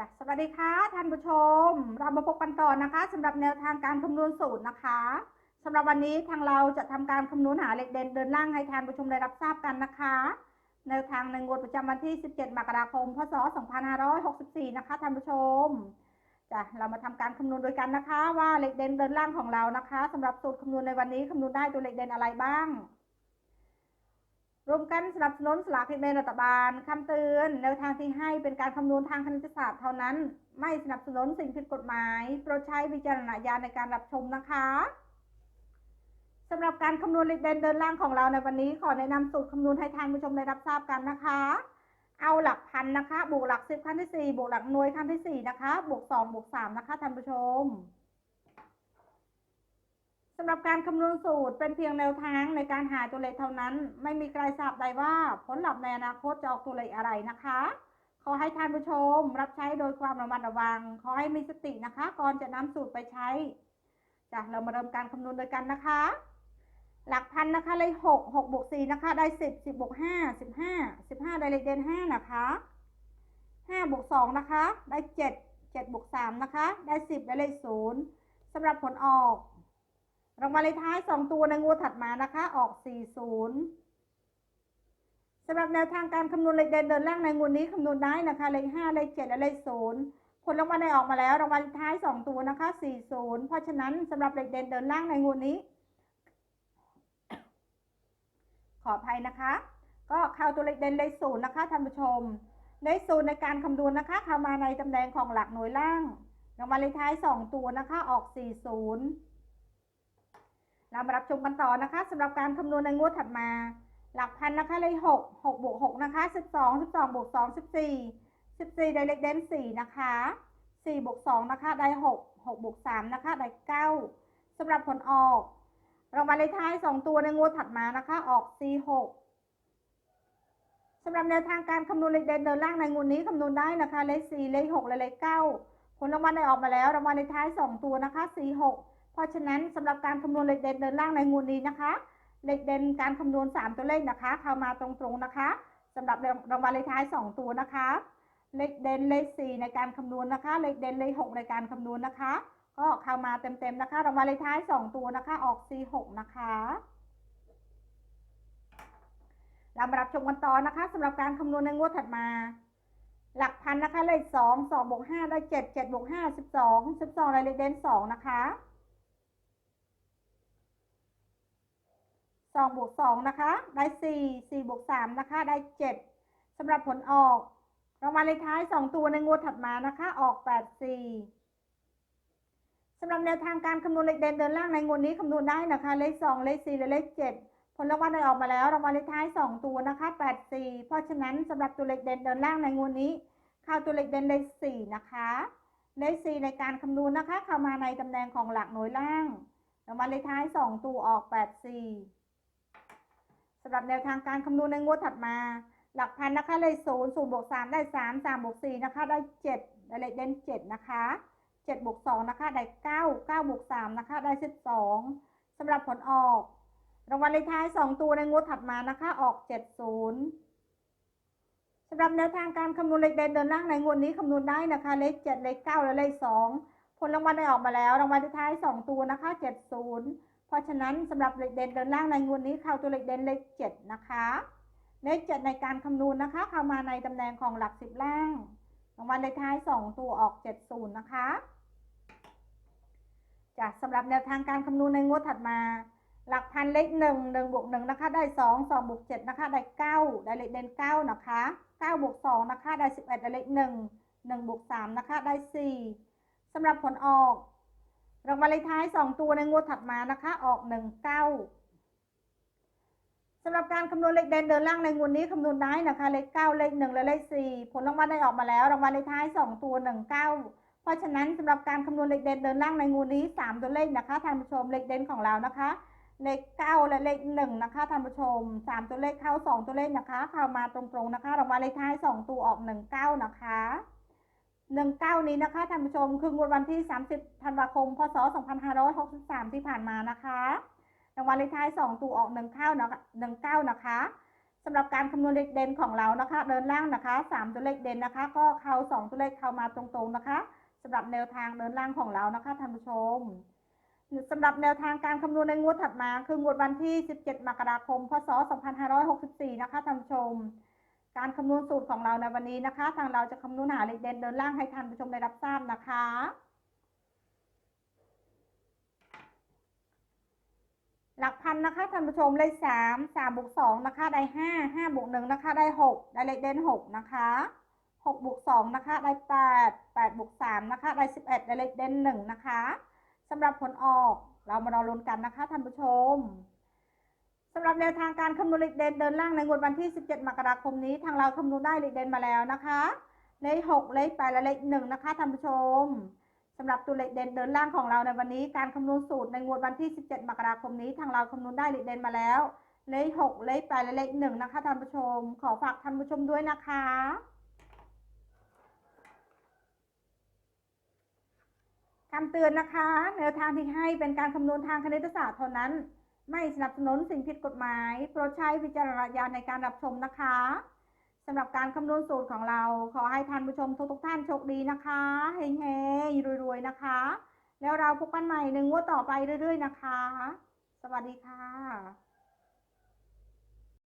จ้ะสวัสดีค่ะท่านผู้ชม เรามาพบกันต่อนะคะสำหรับแนวทางการคำนวณสูตรนะคะสำหรับวันนี้ทางเราจะทำการคำนวณหาเลขเด่นเดินล่างให้ท่านผู้ชมได้รับทราบกันนะคะ แนวทางในงวดประจำวันที่ 17 มกราคม พศ 2564 นะคะท่านผู้ชมจ้ะเรามาทำการคำนวณโดยกันนะคะ ว่าเลขเด่นเดินล่างของเรานะคะสำหรับสูตรคำนวณในวันนี้คำนวณได้ตัวเลขเด่นอะไรบ้าง รวมกันสนับสนุนสลากกินแบ่งรัฐบาลคำเตือนแนวทางที่ให้เป็นการคำนวณทางคณิตศาสตร์เท่านั้น ไม่สนับสนุนสิ่งผิดกฎหมายโปรดใช้วิจารณญาณในการรับชมนะคะสำหรับการคำนวณเลขเด่นเดินล่างของเราในวันนี้ขอแนะนำสูตรคำนวณให้ท่านผู้ชมได้รับทราบกันนะคะ เอาหลักพันนะคะ บวกหลักสิบขั้นที่สี่บวกหลักหน่วยขั้นที่สี่นะคะ บวกสองบวกสามนะคะท่านผู้ชมำหรับการคำนวณสูตรเป็นเพียงแนวทางในการหาตัวเลขเท่านั้น ไม่มีใครทราบได้ว่าผลลัพธ์ในอนาคตจะออกตัวเลขอะไรนะคะ ขอให้ท่านผู้ชมรับใช้โดยความระมัดระวัง ขอให้มีสตินะคะ ก่อนจะนำสูตรไปใช้จ้ะเรามาเริ่มการคำนวณโดยกันนะคะ หลักพันนะคะเลขหกหกบวกสี่นะคะ ได้สิบสิบบวกห้าสิบห้าสิบห้าได้เลขเด่นห้านะคะห้าบวกสองนะคะ ได้เจ็ดเจ็ดบวกสามนะคะ ได้สิบได้เลขศูนย์สำหรับผลออก รางวัลเลขท้าย 2 ตัวในงวดถัดมานะคะ ออก 40สำหรับแนวทางการคำนวณเลขเด่นเดินล่างในงวดนี้คำนวณได้นะคะ เลข 5 เลข 7 และเลข 0 ผลรางวัลได้ออกมาแล้วรางวัลท้าย 2 ตัวนะคะ 40 เพราะฉะนั้นสำหรับเลขเด่นเดินล่างในงวดนี้ ขออภัยนะคะ ก็เข้าตัวเลขเด่นเลขศูนย์นะคะท่านผู้ชมเลขศูนย์ในการคำนวณนะคะเข้ามาในตำแหน่งของหลักหน่วยล่างรางวัลเลขท้าย 2 ตัวนะคะ ออก 40 เรามารับชมกันต่อนะคะสำหรับการคำนวณในงวดถัดมา หลักพันนะคะเลขหกหกบวกหกนะคะสิบสองสิบสองบวกสองสิบสี่สิบสี่ได้เลขเด่นสี่นะคะสี่บวกสองนะคะได้หกหกบวกสามนะคะได้เก้าสำหรับผลออกรางวัลเลขท้ายสองตัวในงวดถัดมานะคะ ออกสี่หกสำหรับแนวทางการคำนวณเลขเด่นเดินล่างในงวดนี้คำนวณได้นะคะเลขสี่เลขหกและเลขเก้าผลรางวัลได้ออกมาแล้วรางวัลเลขท้ายสองตัวนะคะสี่หก ราะฉะนั้นสำหรับการคำนวณเลขเด่นเดินล่างในงูนี้นะคะ เลขเด่นการคำนวณ 3 ตัวเลขนะคะ เข้ามาตรงๆนะคะสำหรับรางวัลเลขท้าย 2 ตัวนะคะ เลขเด่นเลข 4 ในการคำนวณนะคะ เลขเด่นเลข 6 ในการคำนวณนะคะ ก็เข้ามาเต็มๆนะคะ รางวัลเลขท้าย 2 ตัวนะคะ ออก 46 นะคะเรามารับชมกันต่อนะคะสำหรับการคำนวณในงวดถัดมา หลักพันนะคะเลขสองสองบวกห้าได้เจ็ดเจ็ดบวกห้าสิบสองสิบสองเลขเด่นสองนะคะ สองบวกสองนะคะ ได้สี่สี่บวกสามนะคะ ได้เจ็ดสำหรับผลออกรางวัลเลขท้ายสองตัวในงวดถัดมานะคะ ออกแปดสี่สำหรับแนวทางการคำนวณเลขเด่นเดินล่างในงวดนี้คำนวณได้นะคะ เลขสองเลขสี่และเลขเจ็ดผลรางวัลได้ออกมาแล้วรางวัลเลขท้าย2ตัวนะคะ84เพราะฉะนั้นสำหรับตัวเลขเด่นเดินล่างในงวดนี้เข้าตัวเลขเด่นเลข4นะคะเลข4ในการคำนวณนะคะ เข้ามาในตำแหน่งของหลักหน่วยล่างรางวัลเลขท้าย2ตัวออก84ส สำหรับแนวทางการคำนวณในงวดถัดมา หลักพันนะคะเลข0 0บวก3ได้3 3บวก4นะคะได้7ได้เลขเด่น7นะคะ7บวก2นะคะได้9 9บวก3นะคะได้12สำหรับผลออก รางวัลเลขท้าย2ตัวในงวดถัดมานะคะออก70สำหรับแนวทางการคำนวณเลขเด่นเดินล่างในงวดนี้คำนวณได้นะคะ เลข7เลข9และเลข2ผลรางวัลได้ออกมาแล้ว รางวัลเลขท้าย2ตัวนะคะ70 เพราะฉะนั้นสำหรับเลขเด่นเดินล่างในงวดนี้เข้าตัวเลขเด่นเลข7นะคะ เลข7ในการคำนวณนะคะ เข้ามาในตำแหน่งของหลัก10ล่างรางวัลเลขท้าย2ตัวออก70นะคะจ้ะสำหรับแนวทางการคำนวณในงวดถัดมา หลักพันเลขหนึ่งหนึ่งบวกหนึ่งนะคะ ได้สองสองบวกเจ็ดนะคะ ได้เก้าได้เลขเด่นเก้านะคะเก้าบวกสองนะคะ ได้สิบเอ็ดได้เลขหนึ่งหนึ่งบวกสามนะคะ ได้สี่สำหรับผลออก รางวัลเลขท้ายสองตัวในงวดถัดมานะคะ ออกหนึ่งเก้าสำหรับการคำนวณเลขเด่นเดินล่างในงวดนี้คำนวณได้นะคะ เลขเก้าเลขหนึ่งและเลขสี่ผลรางวัลได้ออกมาแล้วรางวัลเลขท้ายสองตัวหนึ่งเก้าเพราะฉะนั้นสำหรับการคำนวณเลขเด่นเดินล่างในงวดนี้สามตัวเลขนะคะท่านผู้ชมเลขเด่นของเรานะคะ เลขเก้าและเลขหนึ่งนะคะท่านผู้ชมสามตัวเลขเข้าสองตัวเลขนะคะ เข้ามาตรงๆนะคะรางวัลเลขท้ายสองตัวออกหนึ่งเก้านะคะ หนึ่งเก้านี้นะคะท่านผู้ชม คืองวดวันที่สามสิบธันวาคม พศสองพันห้าร้อยหกสิบสามที่ผ่านมานะคะรางวัลเลขท้ายสองตัวออกหนึ่งเก้านะคะหนึ่งเก้านะคะสำหรับการคำนวณเลขเด่นของเรานะคะ เดินล่างนะคะสามตัวเลขเด่นนะคะ ก็เข้าสองตัวเลขเข้ามาตรงๆนะคะสำหรับแนวทางเดินล่างของเรานะคะท่านผู้ชมสำหรับแนวทางการคำนวณในงวดถัดมา คืองวดวันที่ 17 มกราคม พศ 2564 นะคะท่านผู้ชม การคำนวณสูตรของเราในวันนี้นะคะ ทางเราจะคำนวณหาเลขเด่นเดินล่างให้ท่านผู้ชมได้รับทราบนะคะ หลักพันนะคะท่านผู้ชมเลขสามสามบวกสองนะคะได้ห้าห้าบวกหนึ่งนะคะได้หกได้เลขเด่นหกนะคะหกบวกสองนะคะได้แปดแปดบวกสามนะคะได้สิบเอ็ดได้เลขเด่นหนึ่งนะคะสำหรับผลออกเรามารอลุ้นกันนะคะท่านผู้ชม สำหรับแนวทางการคำนวณเลขเด่นเดินล่างในงวดวันที่ 17 มกราคมนี้ ทางเราคำนวณได้เลขเด่นมาแล้วนะคะเลขหกเลขแปดและเลขหนึ่งนะคะท่านผู้ชมสำหรับตัวเลขเด่นเดินล่างของเราในวันนี้ การคำนวณสูตรในงวดวันที่ 17 มกราคมนี้ ทางเราคำนวณได้เลขเด่นมาแล้ว เลข6เลข8และเลข1นะคะท่านผู้ชม ขอฝากท่านผู้ชมด้วยนะคะคำเตือนนะคะแนวทางที่ให้เป็นการคำนวณทางคณิตศาสตร์เท่านั้น ไม่สนับสนุนสิ่งผิดกฎหมาย โปรดใช้วิจารณญาณในการรับชมนะคะสำหรับการคำนวณสูตรของเรา ขอให้ท่านผู้ชมทุกท่านโชคดีนะคะเฮงๆรวยๆนะคะ แล้วเราพบกันใหม่หนึ่งงวดต่อไปเรื่อยๆนะคะ สวัสดีค่ะ